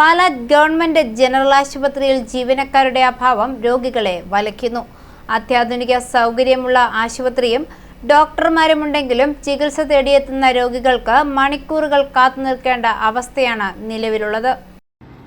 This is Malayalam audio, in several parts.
പാലാ ഗവൺമെന്റ് ജനറൽ ആശുപത്രിയിൽ ജീവനക്കാരുടെ അഭാവം രോഗികളെ വലയ്ക്കുന്നു. അത്യാധുനിക സൗകര്യമുള്ള ആശുപത്രിയും ഡോക്ടർമാരുമുണ്ടെങ്കിലും ചികിത്സ തേടിയെത്തുന്ന രോഗികൾക്ക് മണിക്കൂറുകൾ കാത്തുനിൽക്കേണ്ട അവസ്ഥയാണ് നിലവിലുള്ളത്.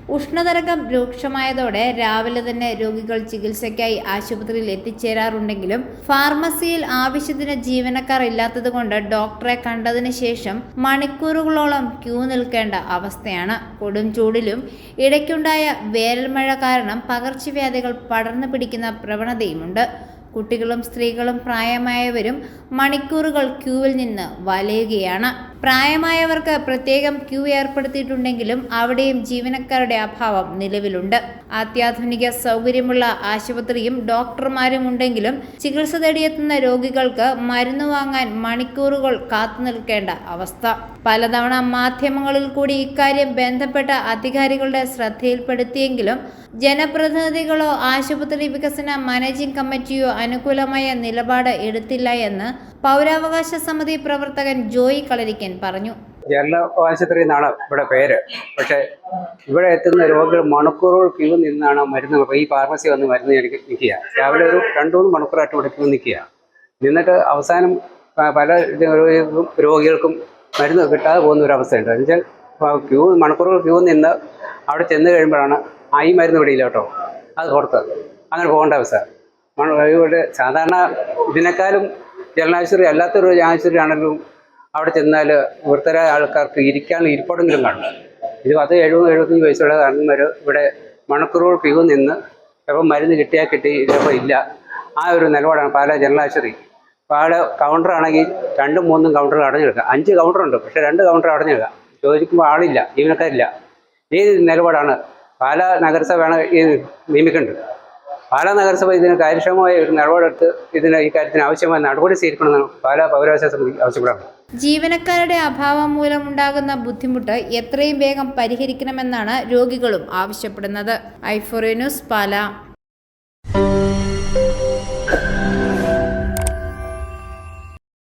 ഉഷ്ണതരംഗം രൂക്ഷമായതോടെ രാവിലെ തന്നെ രോഗികൾ ചികിത്സയ്ക്കായി ആശുപത്രിയിൽ എത്തിച്ചേരാറുണ്ടെങ്കിലും ഫാർമസിയിൽ ആവശ്യത്തിന് ജീവനക്കാർ ഇല്ലാത്തതുകൊണ്ട് ഡോക്ടറെ കണ്ടതിന് ശേഷം മണിക്കൂറുകളോളം ക്യൂ നിൽക്കേണ്ട അവസ്ഥയാണ്. കൊടും ചൂടിലും ഇടയ്ക്കുണ്ടായ വേനൽമഴ കാരണം പകർച്ചവ്യാധികൾ പടർന്നു പിടിക്കുന്ന പ്രവണതയുമുണ്ട്. കുട്ടികളും സ്ത്രീകളും പ്രായമായവരും മണിക്കൂറുകൾ ക്യൂവിൽ നിന്ന് വലയുകയാണ്. പ്രായമായവർക്ക് പ്രത്യേകം ക്യൂ ഏർപ്പെടുത്തിയിട്ടുണ്ടെങ്കിലും അവിടെയും ജീവനക്കാരുടെ അഭാവം നിലവിലുണ്ട്. അത്യാധുനിക സൗകര്യമുള്ള ആശുപത്രിയും ഡോക്ടർമാരും ഉണ്ടെങ്കിലും ചികിത്സ തേടിയെത്തുന്ന രോഗികൾക്ക് മരുന്ന് വാങ്ങാൻ മണിക്കൂറുകൾ കാത്തുനിൽക്കേണ്ട അവസ്ഥ. പലതവണ മാധ്യമങ്ങളിൽ കൂടി ഇക്കാര്യം ബന്ധപ്പെട്ട അധികാരികളുടെ ശ്രദ്ധയിൽപ്പെടുത്തിയെങ്കിലും ജനപ്രതിനിധികളോ ആശുപത്രി വികസന മാനേജിംഗ് കമ്മിറ്റിയോ അനുകൂലമായ നിലപാട് എടുത്തില്ല എന്ന് പൗരാവകാശ സമിതി പ്രവർത്തകൻ ജോയി കളരിക്കൻ പറഞ്ഞു. ജനറൽ ആശുപത്രി എന്നാണ് ഇവിടെ പേര്. പക്ഷേ ഇവിടെ എത്തുന്ന രോഗികൾ മണിക്കൂറുകൾ ക്യൂ നിന്നാണ് മരുന്ന് ഈ ഫാർമസി വന്ന് മരുന്ന് എനിക്ക് നിൽക്കുക. രാവിലെ ഒരു രണ്ട് മൂന്ന് മണിക്കൂറായിട്ട് ഇവിടെ ക്യൂ നിൽക്കുക. നിന്നിട്ട് അവസാനം പല രോഗികൾക്കും മരുന്ന് കിട്ടാതെ പോകുന്ന ഒരു അവസ്ഥയുണ്ട്. എന്നുവെച്ചാൽ ക്യൂ മണിക്കൂറുകൾ ക്യൂ നിന്ന് അവിടെ ചെന്ന് കഴിയുമ്പോഴാണ് ആ ഈ മരുന്ന് പിടിയില്ല കേട്ടോ. അത് പുറത്ത്. അങ്ങനെ പോകേണ്ട അവസ്ഥ. ഇവിടെ സാധാരണ ഇതിനേക്കാളും അല്ലാത്തൊരു ആശുപത്രി ആണെങ്കിലും അവിടെ ചെന്നാൽ വൃത്തരായ ആൾക്കാർക്ക് ഇരിക്കാനുള്ള ഇരിപ്പടെങ്കിലും കാണും. ഇത് പത്ത് എഴുപത് എഴുപത്തഞ്ച് വയസ്സുള്ള കാരണന്മാർ ഇവിടെ മണിക്കൂറുകൾ ക്യൂ നിന്ന് ചിലപ്പോൾ മരുന്ന് കിട്ടിയാൽ കിട്ടി ചിലപ്പോൾ ഇല്ല. ആ ഒരു നിലപാടാണ് പാല ജനറൽ പാല കൗണ്ടർ ആണെങ്കിൽ രണ്ടും മൂന്നും കൗണ്ടർ അടഞ്ഞു കിടക്കുക അഞ്ച് കൗണ്ടറുണ്ട് പക്ഷേ രണ്ട് കൗണ്ടർ അടഞ്ഞു കിടക്കുക ചോദിക്കുമ്പോൾ ആളില്ല ജീവനക്കാരില്ല. ഈ നിലപാടാണ് പാല നഗരസഭയാണ് ഈ നിയമിക്കേണ്ടത്. പാലാ നഗരസഭ ഇതിന് കാര്യക്ഷമമായ ഒരു നിലപാടെടുത്ത് ഇതിന് ഈ കാര്യത്തിന് ആവശ്യമായ നടപടി സ്വീകരിക്കണമെന്നാണ് പാലാ പൗരാവകാശ സമിതി ആവശ്യപ്പെടാം. ജീവനക്കാരുടെ അഭാവം മൂലമുണ്ടാകുന്ന ബുദ്ധിമുട്ട് എത്രയും വേഗം പരിഹരിക്കണമെന്നാണ് രോഗികളും ആവശ്യപ്പെടുന്നത്. ഐഫോറിയ ന്യൂസ് പാല.